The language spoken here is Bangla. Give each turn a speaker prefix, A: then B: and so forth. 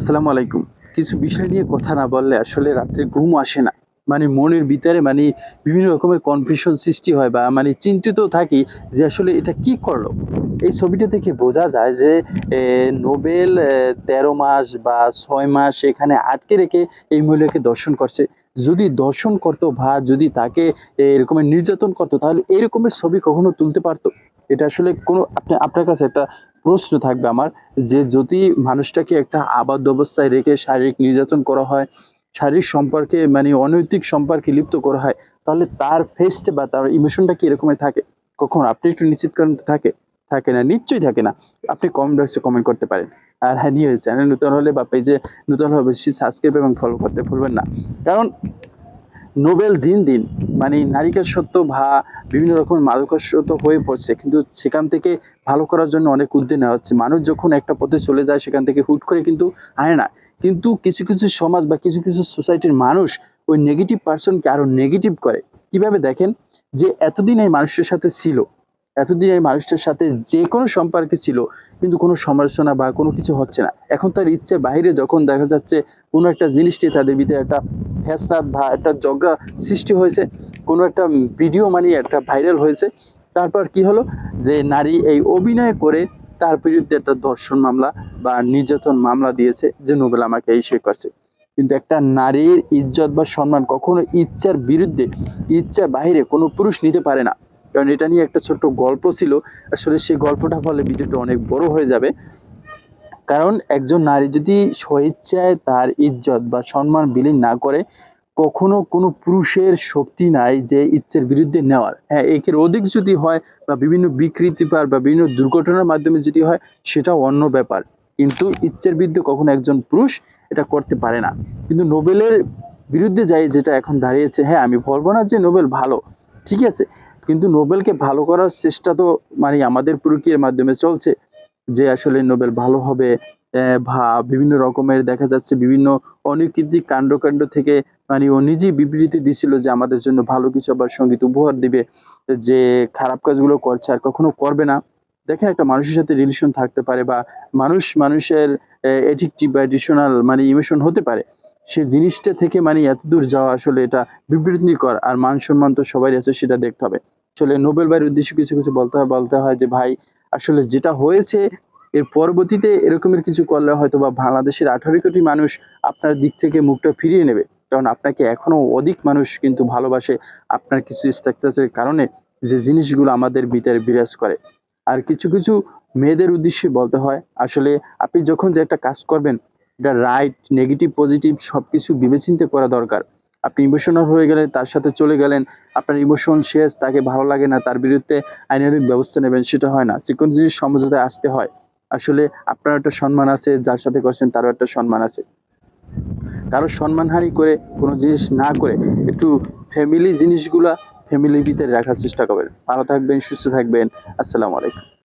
A: আসসালামু আলাইকুম। কিছু বিষয় নিয়ে কথা না বললে আসলে রাত্রে ঘুম আসে না। মানে মনের ভিতরে মানে বিভিন্ন রকমের কনফিউশন সৃষ্টি হয় বা মানে চিন্তিত থাকি যে আসলে এটা কি করল। এই ছবিটা দেখে বোঝা যায় যে নোবেল এ, তেরো মাস বা ছয় মাস এখানে আটকে রেখে এই মহিলাকে দর্শন করছে। যদি দর্শন করতো বা যদি তাকে এরকমের নির্যাতন করতো তাহলে এরকমের ছবি কখনো তুলতে পারতো? এটা আসলে কোনো আপনি আপনার কাছে একটা প্রশ্ন থাকবে আমার যে যদি মানুষটাকে একটা আবদ্ধ অবস্থায় রেখে শারীরিক নির্যাতন করা হয়, শারীরিক সম্পর্কে মানে অনৈতিক সম্পর্কে লিপ্ত করা হয়, তাহলে তার ফেস্ট বা তার ইমোশনটা কি এরকমের থাকে? কখন? আপনি একটু নিশ্চিত করেন থাকে থাকে না? নিশ্চয়ই থাকে না। আপনি কমেন্ট বক্সে কমেন্ট করতে পারেন। আর হ্যাঁ নিয়ে চ্যানেল নতুন হলে বা পেজে নতুন হলে বেশি সাবস্ক্রাইব এবং ফলো করতে ভুলবেন না। কারণ নোবেল দিন দিন। মানে নারিকেল সত্য বা বিভিন্ন রকমের মাদকাসত্ব হয়ে পড়ছে, কিন্তু সেখান থেকে ভালো করার জন্য অনেক উদ্যোগ নেওয়া হচ্ছে। মানুষ যখন একটা পথে চলে যায়, সেখান থেকে হুট করে কিন্তু আয় না। কিন্তু কিছু কিছু সমাজ বা কিছু কিছু সোসাইটির মানুষ ওই নেগেটিভ পার্সনকে আরও নেগেটিভ করে। কীভাবে দেখেন? যে এতদিন এই মানুষের সাথে ছিল, এতদিন এই মানুষটার সাথে যে কোনো সম্পর্কে ছিল, কিন্তু কোনো সমালোচনা বা কোনো কিছু হচ্ছে না। এখন তার ইচ্ছে বাইরে যখন দেখা যাচ্ছে, কোনো একটা জিনিসটি তাদের ভিতরে একটা ফ্যাসনাত বা একটা ঝগড়া সৃষ্টি হয়েছে। কোনো একটা ভিডিও মানে একটা ভাইরাল হয়েছে। তারপর কি হলো? যে নারী এই অভিনয় করে তার বিরুদ্ধে একটা ধর্ষণ মামলা বা নির্যাতন মামলা দিয়েছে যে নোবেল আমাকে এই সে করছে। কিন্তু একটা নারীর ইজ্জত বা সম্মান কখনো ইচ্ছার বিরুদ্ধে, ইচ্ছার বাইরে কোনো পুরুষ নিতে পারে না। কারণ এটা নিয়ে একটা ছোট্ট গল্প ছিল। আসলে সেই গল্পটা ফলে ভিডিওটা অনেক বড় হয়ে যাবে। কারণ একজন নারী যদি স্বেচ্ছায় তার ইজ্জত বা সম্মান বিলীন না করে, কখনো কোনো পুরুষের শক্তি নাই যে ইচ্ছের বিরুদ্ধে নেওয়ার। হ্যাঁ একের অধিক যদি হয় বা বিভিন্ন বিকৃতি পার বা বিভিন্ন দুর্ঘটনার মাধ্যমে যদি হয়, সেটাও অন্য ব্যাপার। কিন্তু ইচ্ছের বিরুদ্ধে কখনো একজন পুরুষ এটা করতে পারে না। কিন্তু নোবেলের বিরুদ্ধে যাই যেটা এখন দাঁড়িয়েছে হ্যাঁ আমি বলব না যে নোবেল ভালো, ঠিক আছে? কিন্তু নোবেলকে ভালো করার চেষ্টা তো মানে আমাদের প্রক্রিয়ার মাধ্যমে চলছে। যে আসলে নোবেল ভালো হবে বা বিভিন্ন রকমের দেখা যাচ্ছে বিভিন্ন অনৈতিক কাণ্ডকাণ্ড থেকে মানে ও নিজেই বিবৃতি দিছিল যে আমাদের জন্য ভালো কিছু আবার সংগীত উপহার দিবে, যে খারাপ কাজগুলো করছে আর কখনো করবে না। দেখেন একটা মানুষের সাথে রিলেশন থাকতে পারে বা মানুষ মানুষের এডিকটিভ বা এডিশনাল মানে ইমোশন হতে পারে। সে জিনিসটা থেকে মানে এত দূর যাওয়া আসলে এটা বিবৃতিকর আর মান সম্মান তো সবাই আছে, সেটা দেখতে হবে। আসলে নোবেল ভাইয়ের উদ্দেশ্যে কিছু কিছু বলতে হয় বলতে হয় যে ভাই আসলে যেটা হয়েছে, এর পরবর্তীতে এরকমের কিছু করলে হয়তো বা বাংলাদেশের আঠারো কোটি মানুষ আপনার দিক থেকে মুখটা ফিরিয়ে নেবে। কারণ আপনাকে এখনও অধিক মানুষ কিন্তু ভালোবাসে আপনার কিছু স্ট্রাকচারের কারণে যে জিনিসগুলো আমাদের ভিতরে বিরাজ করে। আর কিছু কিছু মেয়েদের উদ্দেশ্যে বলতে হয়, আসলে আপনি যখন যে একটা কাজ করবেন, এটা রাইট নেগেটিভ পজিটিভ সব কিছু বিবেচিন্তে করা দরকার। আপনি ইমোশনাল হয়ে গেলে তার সাথে চলে গেলেন, আপনার ইমোশন শেষ, তাকে ভালো লাগে না, তার বিরুদ্ধে আইনানুক ব্যবস্থা নেবেন, সেটা হয় না। যে কোনো জিনিস সমঝোতায় আসতে হয়। আসলে আপনার একটা সম্মান আছে, যার সাথে করছেন তারও একটা সম্মান আছে। কারও সম্মানহানি করে কোনো জিনিস না করে একটু ফ্যামিলি জিনিসগুলা ফ্যামিলির ভিতরে রাখার চেষ্টা করবেন। ভালো থাকবেন, সুস্থ থাকবেন। আসসালামু আলাইকুম।